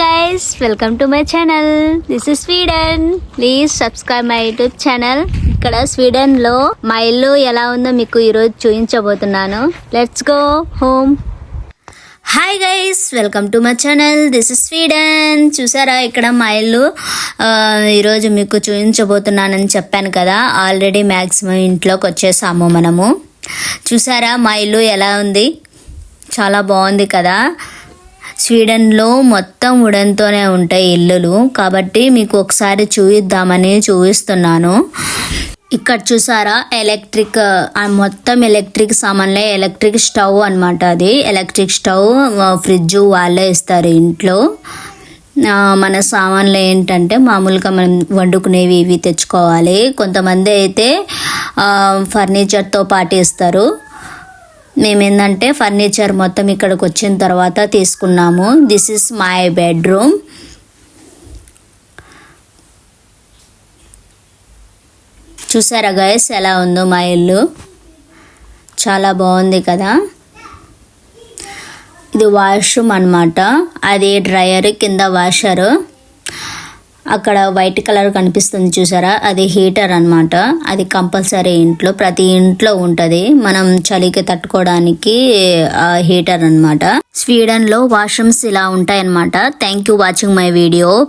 Guys welcome to my channel this is Sweden please subscribe my YouTube channel ఇక్కడ స్వీడన్లో మా ఇల్లు ఎలా ఉందో మీకు ఈరోజు చూపించబోతున్నాను. Let's go home hi guys welcome to my channel this is Sweden చూసారా ఇక్కడ మా ఇల్లు ఈరోజు మీకు చూపించబోతున్నానని చెప్పాను కదా. ఆల్రెడీ మ్యాక్సిమం ఇంట్లోకి వచ్చేసాము మనము. చూసారా మా ఇల్లు ఎలా ఉంది? చాలా బాగుంది కదా. స్వీడన్లో మొత్తం ఉడన్తోనే ఉంటాయి ఇల్లులు. కాబట్టి మీకు ఒకసారి చూపిద్దామని చూపిస్తున్నాను ఇక్కడ చూసారా? ఎలక్ట్రిక్ మొత్తం ఎలక్ట్రిక్ సామాన్లే. ఎలక్ట్రిక్ స్టవ్ అనమాట అది. ఎలక్ట్రిక్ స్టవ్ ఫ్రిడ్జ్ వాళ్ళే ఇస్తారు ఇంట్లో. మన సామాన్లు ఏంటంటే మామూలుగా మనం వండుకునేవి ఇవి తెచ్చుకోవాలి. కొంతమంది అయితే ఫర్నిచర్తో పాటు ఇస్తారు. మేమేందంటే ఫర్నిచర్ మొత్తం ఇక్కడికి వచ్చిన తర్వాత తీసుకున్నాము. దిస్ ఇస్ మై బెడ్రూమ్ చూసారా గైస్ ఎలా ఉందో మా ఇల్లు? చాలా బాగుంది కదా? ఇది వాష్రూమ్ అన్నమాట. అది డ్రయర్ కింద వాషర్ అక్కడ వైట్ కలర్ కనిపిస్తుంది చూసారా? అది హీటర్ అన్నమాట. అది కంపల్సరీ ఇంట్లో ప్రతి ఇంట్లో ఉంటుంది. మనం చలికి తట్టుకోవడానికి ఆ హీటర్ అన్నమాట. స్వీడన్లో వాష్రూమ్స్ ఇలా ఉంటాయన్నమాట. Thank you watching my video